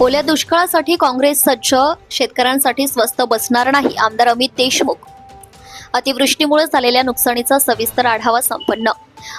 ओल्या दुष्काळासाठी काँग्रेस सज्ज शेतकऱ्यांसाठी स्वस्त बसणार नाही आमदार अमित देशमुख. अतिवृष्टीमुळे झालेल्या नुकसानीचा सविस्तर आढावा संपन्न.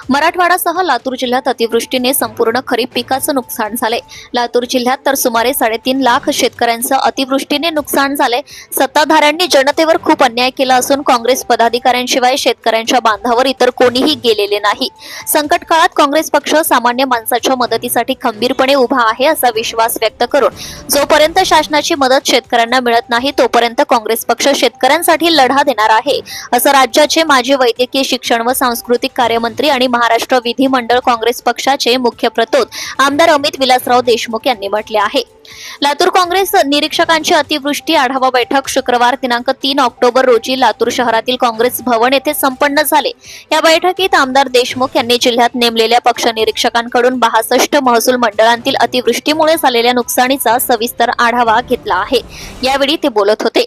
मराठवाडासह लातूर जिल्ह्यात अतिवृष्टीने संपूर्ण खरीप पिकाचं नुकसान झाले. लातूर जिल्ह्यात तर सुमारे साडेतीन लाख शेतकऱ्यांचं अतिवृष्टीने नुकसान झाले. सत्ताधाऱ्यांनी जनतेवर खूप अन्याय केला असून काँग्रेस पदाधिकाऱ्यांशिवाय शेतकऱ्यांच्या बांधावर इतर कोणीही गेलेले नाही. संकट काळात काँग्रेस पक्ष सामान्य माणसाच्या मदतीसाठी खंबीरपणे उभा आहे असा विश्वास व्यक्त करून जोपर्यंत शासनाची मदत शेतकऱ्यांना मिळत नाही तोपर्यंत काँग्रेस पक्ष शेतकऱ्यांसाठी लढा देणार आहे असं राज्याचे माजी वैद्यकीय शिक्षण व सांस्कृतिक कार्यमंत्री आणि महाराष्ट्र विधिमंडळ काँग्रेस पक्षाचे मुख्य प्रतोद आमदार अमित विलासराव देशमुख यांनी म्हटले आहे. लातूर काँग्रेस निरीक्षकांची अतिवृष्टी आढावा बैठक शुक्रवार दिनांक तीन ऑक्टोबर रोजी लातूर शहरातील काँग्रेस भवन येथे संपन्न झाले. या बैठकीत आमदार देशमुख यांनी जिल्ह्यात नेमलेल्या पक्ष निरीक्षकांकडून बासष्ट महसूल मंडळांतील अतिवृष्टीमुळे झालेल्या नुकसानीचा सविस्तर आढावा घेतला आहे. यावेळी ते बोलत होते.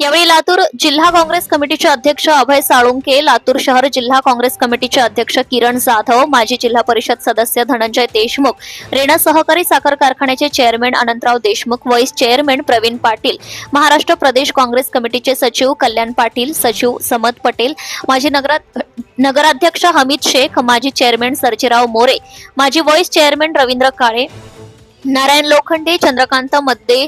यावेळी लातूर जिल्हा काँग्रेस कमिटीचे अध्यक्ष अभय साळुंके लातूर शहर जिल्हा काँग्रेस कमिटीचे अध्यक्ष किरण जाधव माजी जिल्हा परिषद सदस्य धनंजय देशमुख रेणा सहकारी साखर कारखान्याचे chairman Anantrao Deshmukh vice chairman Pravin Patil Maharashtra Pradesh Congress कमिटीचे सचिव कल्याण पाटील सचिव समद पटेल माजी नगरा नगराध्यक्ष हमीद शेख माजी चेअरमॅन सर्जेराव मोरे माजी vice chairman Ravindra Kale Narayan Lokhande Chandrakant Madde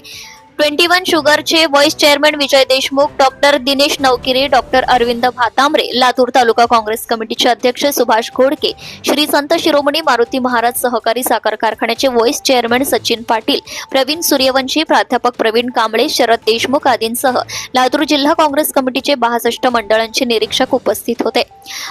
twenty one शुगरचे vice chairman Vijay Deshmukh doctor Dinesh Navkire doctor Arvind Bhatambare Latur taluka Congress कमिटीचे अध्यक्ष सुभाष घोडके श्री संत शिरोमणी मारुती महाराज सहकारी साखर कारखान्याचे व्हाईस चेअरमन सचिन पाटील प्रवीण सूर्यवंशी प्राध्यापक प्रवीण कांबळे शरद देशमुख आदींसह लातूर जिल्हा काँग्रेस कमिटीचे बासष्ट मंडळांचे निरीक्षक उपस्थित होते.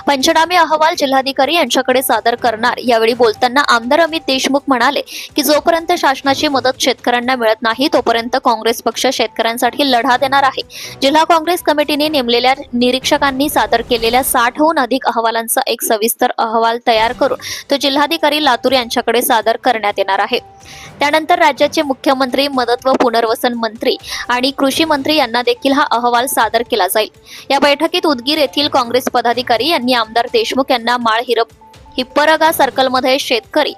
पंचनामे अहवाल जिल्हाधिकारी यांच्याकडे सादर करणार यावेळी बोलताना आमदार अमित देशमुख म्हणाले की जोपर्यंत शासनाची मदत शेतकऱ्यांना मिळत नाही तोपर्यंत काँग्रेस पक्ष शेतकऱ्यांसाठी लढा देणार आहे. जिल्हा काँग्रेस कमिटीने नेमलेल्या निरीक्षकांनी सादर केलेल्या साठहून अधिक अहवालांचा एक सविस्तर अहवाल तयार करून तो जिल्हाधिकारी लातूर यांच्याकडे सादर करण्यात येणार आहे. त्यानंतर राज्याचे मुख्यमंत्री मदत व पुनर्वसन मंत्री आणि कृषी मंत्री यांना देखील हा अहवाल सादर केला जाईल. या बैठकीत उदगीर येथील काँग्रेस पदाधिकारी यांनी आमदार देशमुख यांना माळ हिरप हिप्परगा सर्कलमध्ये शेतकरी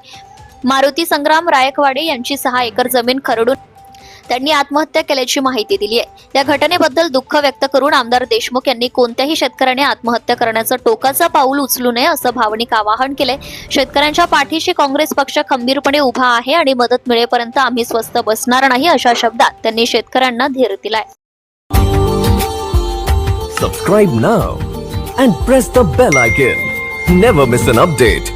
मारुती संग्राम रायकवाडे यांची सहा एकर जमीन खरडून त्यांनी आत्महत्या केल्याची माहिती दिली आहे. या घटनेबद्दल दुःख व्यक्त करून आमदार देशमुख यांनी कोणत्याही शेतकऱ्याने आत्महत्या करण्याचं टोकाचं पाऊल उचलू नये असं भावनिक आवाहन केलंय. शेतकऱ्यांच्या पाठीशी काँग्रेस पक्ष खंबीरपणे उभा आहे आणि मदत मिळेपर्यंत आम्ही स्वस्त बसणार नाही अशा शब्दात त्यांनी शेतकऱ्यांना धीर दिलाय. Subscribe now and press the bell icon never miss an update